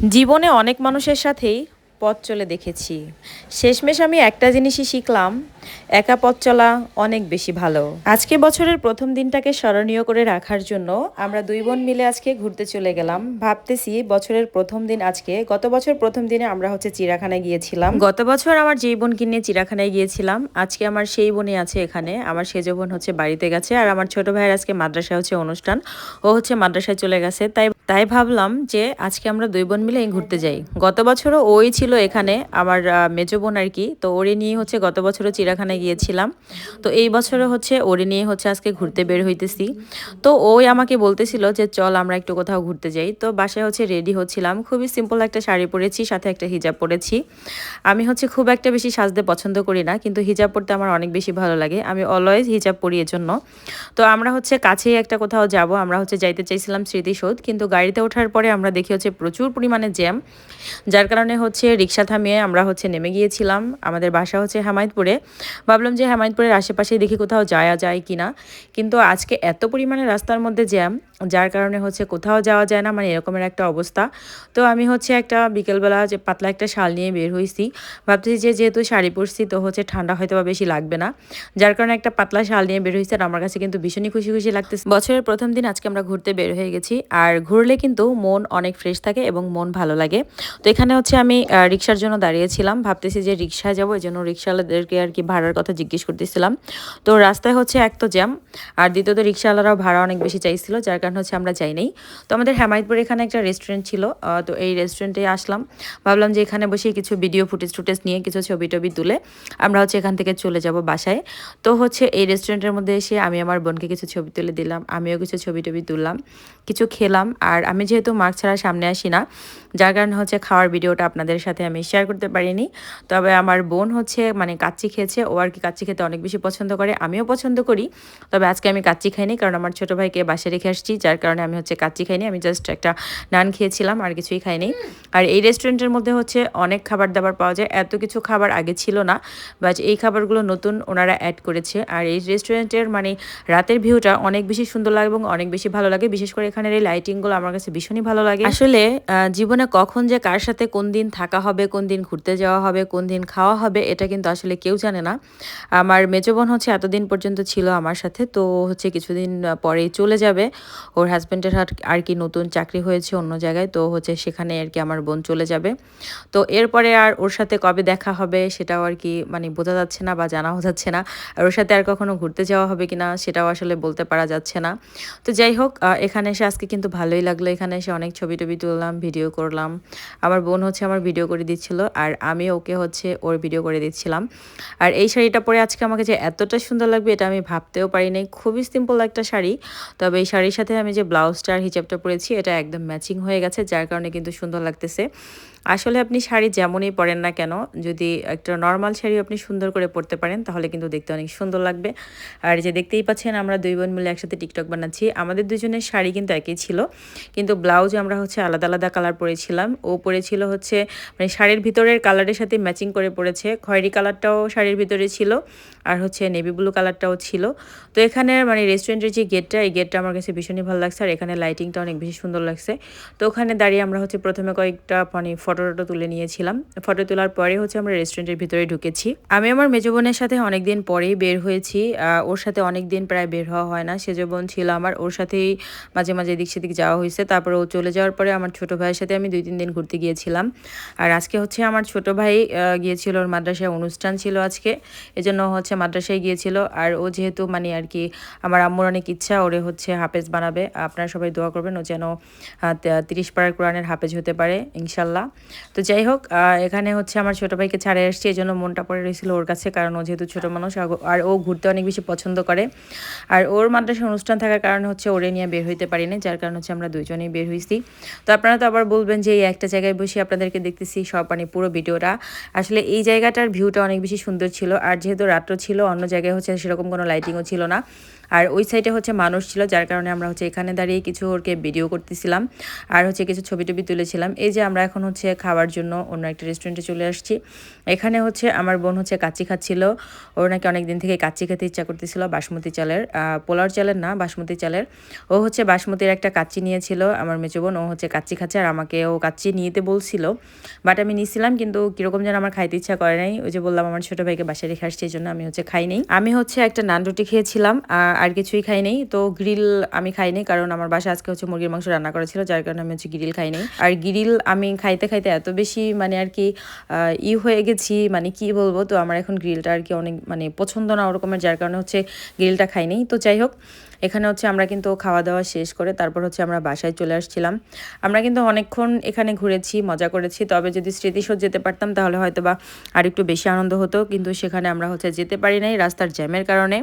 জীবনে অনেক মানুষের সাথেই পথ চলে দেখেছি। শেষমেশ আমি একটা জিনিসই শিখলাম একা পথ চলা অনেক বেশি ভালো। আজকে বছরের প্রথম দিনটাকে স্মরণীয় করে রাখার জন্য আমরা দুই বোন মিলে আজকে ঘুরতে চলে গেলাম। ভাবতেছি বছরের প্রথম দিন আজকে। গত বছর প্রথম দিনে আমরা হচ্ছে চিড়াখানায় গিয়েছিলাম। গত বছর আমার যেই বোনকে নিয়ে চিড়াখানায় গিয়েছিলাম, আজকে আমার সেই বোনই আছে এখানে। আমার সেজ বোন হচ্ছে বাড়িতে গেছে আর আমার ছোট ভাইয়ের আজকে মাদ্রাসায় হচ্ছে অনুষ্ঠান। ও হচ্ছে মাদ্রাসায় চলে গেছে। তাই তাই ভাবলাম যে আজকে আমরা দুই বোন মিলে ঘুরতে যাই। গত বছরও ওই ছিল এখানে। আমার মেজো বোন আর কি। তো ওরে নিয়ে হচ্ছে গত বছরও চিড়াখানায় গিয়েছিলাম। তো এই বছরও হচ্ছে ওরে নিয়ে হচ্ছে আজকে ঘুরতে বের হইতেছি। তো ওই আমাকে বলতেছিল যে, চল আমরা একটু কোথাও ঘুরতে যাই। তো বাসায় হচ্ছে রেডি হচ্ছিলাম। খুবই সিম্পল একটা শাড়ি পরেছি, সাথে একটা হিজাব পরেছি। আমি হচ্ছে খুব একটা বেশি সাজতে পছন্দ করি না, কিন্তু হিজাব পরতে আমার অনেক বেশি ভালো লাগে। আমি অলওয়েজ হিজাব পরি জন্য তো আমরা হচ্ছে কাছেই একটা কোথাও যাব। আমরা হচ্ছে যাইতে চাইছিলাম স্মৃতিসৌধ, কিন্তু গাড়িতে ওঠার পরে আমরা দেখি হচ্ছে প্রচুর পরিমাণে জ্যাম যার কারণে হচ্ছে রিক্সা থামিয়ে আমরা হচ্ছে নেমে গিয়েছিলাম। আমাদের বাসা হচ্ছে হেমায়তপুরে। ভাবলাম যে হেমায়তপুরের আশেপাশেই দেখি কোথাও যাওয়া যায় কিনা। কিন্তু আজকে এত পরিমাণে রাস্তার মধ্যে জ্যাম, যার কারণে হচ্ছে কোথাও যাওয়া যায় না মানে এরকমের একটা অবস্থা। তো আমি হচ্ছে একটা বিকেলবেলা যে পাতলা একটা শাল নিয়ে বের হয়েছি ভাবতেছি যে যেহেতু শাড়ি পরছি, তো হচ্ছে ঠান্ডা হয়তো বা বেশি লাগবে না। যার কারণে একটা পাতলা শাল নিয়ে বের হয়েছে আর আমার কাছে কিন্তু ভীষণই খুশি খুশি লাগতেছে। বছরের প্রথম দিন আজকে আমরা ঘুরতে বের হয়ে গেছি। আর ঘুরলে কিন্তু মন অনেক ফ্রেশ থাকে এবং মন ভালো লাগে। তো এখানে হচ্ছে আমি রিক্সার জন্য দাঁড়িয়েছিলাম। ভাবতেছি যে রিক্সায় যাব এই জন্য রিক্সাওয়ালাদেরকে আর কি ভাড়ার কথা জিজ্ঞেস করতেছিলাম। তো রাস্তায় হচ্ছে এক তো জ্যাম, আর দ্বিতীয়ত রিক্সাওয়ালারাও ভাড়া অনেক বেশি চাইছিল, যার কারণে হচ্ছে আমরা যাই নাই। তো আমাদের হেমায়তপুরে এখানে একটা রেস্টুরেন্ট ছিল তো এই রেস্টুরেন্টে আসলাম। ভাবলাম যে এখানে বসে কিছু ভিডিও ফুটেজ টুটেজ নিয়ে কিছু ছবি টবি তুলে আমরা হচ্ছে এখান থেকে চলে যাব বাসায়। তো হচ্ছে এই রেস্টুরেন্টের মধ্যে এসে আমি আমার বোনকে কিছু ছবি তুলে দিলাম, আমিও কিছু ছবি টবি তুললাম, কিছু খেলাম, আর আমি যেহেতু মার্ক ছাড়া সামনে আসি না, যার কারণে হচ্ছে খাওয়ার ভিডিওটা আপনাদের সাথে আমি শেয়ার করতে পারিনি। তবে আমার বোন হচ্ছে মানে কাচ্চি খেয়েছে ও আর কি কাচ্চি খেতে অনেক বেশি পছন্দ করে আমিও পছন্দ করি। তবে আজকে আমি কাচ্চি খাইনি কারণ আমার ছোটো ভাইকে বাসে রেখে আসছি যার কারণে আমি হচ্ছে কাচ্চি খাইনি আমি জাস্ট একটা নান খেয়েছিলাম আর কিছুই খাইনি। আর এই রেস্টুরেন্টের মধ্যে হচ্ছে অনেক খাবার দাবার পাওয়া যায় এত কিছু খাবার আগে ছিল না বাট এই খাবারগুলো নতুন ওনারা অ্যাড করেছে। আর এই রেস্টুরেন্টের মানে রাতের ভিউটা অনেক বেশি সুন্দর লাগে এবং অনেক বেশি ভালো লাগে বিশেষ করে এখানের এই লাইটিংগুলো আমার কাছে ভীষণই ভালো লাগে। আসলে আহ, জীবনে কখন যে কার সাথে কোন দিন থাকা হবে কোন দিন ঘুরতে যাওয়া হবে কোন দিন খাওয়া হবে এটা কিন্তু আসলে কেউ জানে না। আমার মেজো বোন হচ্ছে এতদিন পর্যন্ত ছিল আমার সাথে, তো হচ্ছে কিছুদিন পরেই চলে যাবে। ওর হাজব্যান্ডের আর কি নতুন চাকরি হয়েছে অন্য জায়গায়, তো হচ্ছে সেখানে আর কি আমার বোন চলে যাবে। তো এরপরে আর ওর সাথে কবে দেখা হবে সেটাও আর কি মানে বোঝা যাচ্ছে না বা জানাও যাচ্ছে না। আর ওর সাথে আর কখনো ঘুরতে যাওয়া হবে কিনা সেটাও আসলে বলতে পারা যাচ্ছে না। তো যাই হোক এখানে এসে আজকে কিন্তু ভালোই লাগল। এখানে এসে অনেক ছবি টবি তুললাম ভিডিও করলাম। আমার বোন হচ্ছে আমার ভিডিও করে দিচ্ছিল, আর আমি ওকে হচ্ছে ওর ভিডিও করে দিচ্ছিলাম। আর এই শাড়িটা পরে আজকে আমাকে যে এতটা সুন্দর লাগবে এটা আমি ভাবতেও পারি নাই। খুবই সিম্পল একটা শাড়ি। তবে এই শাড়ির সাথে আমি যে ব্লাউজটা আর হিজাবটা পরেছি, এটা একদম ম্যাচিং হয়ে গেছে, যার কারণে কিন্তু সুন্দর লাগতেছে। আসলে আপনি শাড়ি যেমনই পরেন না কেন, যদি একটা নর্মাল শাড়ি আপনি সুন্দর করে পরতে পারেন, তাহলে কিন্তু দেখতে অনেক সুন্দর লাগবে। আর যে দেখতেই পাচ্ছেন, আমরা দুই বোন মিলে একসাথে টিকটক বানাচ্ছি। আমাদের দুজনের শাড়ি কিন্তু একই ছিল, কিন্তু ব্লাউজ আমরা হচ্ছে আলাদা আলাদা কালার পরেছিলাম। ও পরেছিল হচ্ছে মানে শাড়ির ভিতরের কালারের সাথে ম্যাচিং করে পরেছে। খয়েরি কালারটাও শাড়ির ভিতরে ছিল, আর হচ্ছে নেভি ব্লু কালারটাও ছিল। তো এখানে মানে রেস্টুরেন্টের যে গেটটা এই গেটটা আমার কাছে ভীষণই ভালো লাগছে, আর এখানে লাইটিংটা অনেক বেশি সুন্দর লাগছে। তো ওখানে দাঁড়িয়ে আমরা হচ্ছে প্রথমে কয়েকটা মানে ফটো টটো তুলে নিয়েছিলাম। ফটো তোলার পরে হচ্ছে আমরা রেস্টুরেন্টের ভিতরে ঢুকেছি। আমি আমার মেজো বোনের সাথে অনেকদিন পরেই বের হয়েছি। ওর সাথে অনেক দিন প্রায় বের হওয়া হয় না। সেজো বোন ছিল আমার, ওর সাথেই মাঝে মাঝে এদিক সেদিক যাওয়া হয়েছে। তারপরে ও চলে যাওয়ার পরে আমার ছোট ভাইয়ের সাথে আমি দুই তিন দিন ঘুরতে গিয়েছিলাম। আর আজকে হচ্ছে আমার ছোট ভাই গিয়েছিল ওর মাদ্রাসায় অনুষ্ঠান ছিল আজকে। এজন্য হচ্ছে মাদ্রাসায় গিয়েছিল। আর ও যেহেতু মানে আর কি আমার আম্মুর অনেক ইচ্ছা, ওরে হচ্ছে হাফেজ বানাবে। আপনারা সবাই দোয়া করবেন, ও যেন তিরিশ পাড়ার কোরআনের হাফেজ হতে পারে, ইনশাল্লাহ। তো যাই হোক এখানে হচ্ছে আমার ছোট ভাইকে ছাড়ে আসছি এই জন্য মনটা পড়ে রয়েছিল ওর কাছে, কারণ ও যেহেতু ছোট মানুষ, আর ও ঘুরতে অনেক বেশি পছন্দ করে। আর ওর মাদ্রাসায় অনুষ্ঠান থাকার কারণে হচ্ছে ওরে নিয়ে বের হইতে পারিনি যার কারণে হচ্ছে আমরা দুজনেই বের হয়েছি তো আপনারা তো আবার বলবেন যে এই একটা জায়গায় বসে আপনাদেরকে দেখতেছি সব মানে পুরো ভিডিওটা। আসলে এই জায়গাটার ভিউটা অনেক বেশি সুন্দর ছিল। আর যেহেতু রাত্র ছিল অন্য জায়গায় হচ্ছে সেরকম কোনো লাইটিংও ছিল না। আর ওই সাইডে হচ্ছে মানুষ ছিল যার কারণে আমরা হচ্ছে এখানে দাঁড়িয়ে কিছু ওরকে ভিডিও করতেছিলাম। আর হচ্ছে কিছু ছবি টবি তুলেছিলাম। এই যে আমরা এখন হচ্ছে খাওয়ার জন্য অন্য একটা রেস্টুরেন্টে চলে আসছি। এখানে হচ্ছে আমার বোন হচ্ছে কাচ্চি খাচ্ছিল। ওর নাকি অনেক দিন থেকে কাচ্চি খেতে ইচ্ছা করতেছিল বাসমতি চালের আহ, পোলাওর চালের না বাসমতি চালের। ও হচ্ছে বাসমতির একটা কাচ্চি নিয়েছিল আমার মেচো বোন ও হচ্ছে কাচ্চি খাচ্ছে আর আমাকে ও কাচ্চি নিতে বলছিল। বাট আমি নিয়েছিলাম কিন্তু কীরকম যেন আমার খাইতে ইচ্ছা করে নাই। ওই যে বললাম আমার ছোট ভাইকে বাসায় রেখে আসছি এই জন্য আমি হচ্ছে খাই আমি হচ্ছে একটা নান রুটি খেয়েছিলাম আর কিছুই খাই নাই। তো গ্রিল আমি খাই নেই কারণ আমার বাসা আজকে হচ্ছে মুরগির মাংস রান্না করা ছিল, যার কারণে আমি হচ্ছে গ্রিল খাই নাই। আর গ্রিল আমি খাইতে খাইতে এত বেশি মানে আর কি ই হয়ে গেছি মানে কি বলব, তো আমার এখন গ্রিলটা আর কি অনেক মানে পছন্দ না ওরকমের, যার কারণে হচ্ছে গ্রিলটা খাই নাই। তো যাই হোক এখানে হচ্ছে আমরা কিন্তু খাওয়া দাওয়া শেষ করে তারপর হচ্ছে আমরা বাসায় চলে আসছিলাম। আমরা কিন্তু অনেকক্ষণ এখানে ঘুরেছি, মজা করেছি। তবে যদি স্মৃতিসৌধ যেতে পারতাম তাহলে হয়তো বা আর একটু বেশি আনন্দ হতো। কিন্তু সেখানে আমরা হচ্ছে যেতে পারি নাই রাস্তার জ্যামের কারণে।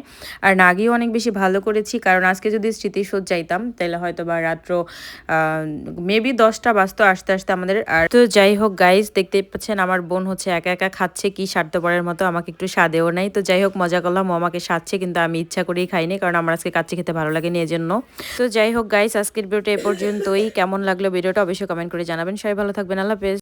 আর না গিয়েও অনেক বেশি ভালো করেছি। কারণ আজকে যদি স্মৃতিসৌধ যাইতাম তাহলে হয়তো বা রাত্র মেবি দশটা বাজতো আসতে আসতে আমাদের। আর তো যাই হোক গাইজ দেখতেই পাচ্ছেন আমার বোন হচ্ছে একা একা খাচ্ছে। কি স্বার্থপরের মতো আমাকে একটু স্বাদেও নাই। তো যাই হোক মজা করলাম, ও আমাকে সাজছে কিন্তু আমি ইচ্ছা করেই খাইনি। কারণ আমার আজকে কাচ্চি খেতে ভালো লাগেনি এই জন্য তো যাই হোক গাইস আজকের ভিডিওটা এ পর্যন্তই। কেমন লাগল ভিডিওটা অবশ্যই কমেন্ট করে জানাবেন। সবাই ভালো থাকবেন। আল্লাহ হাফেজ।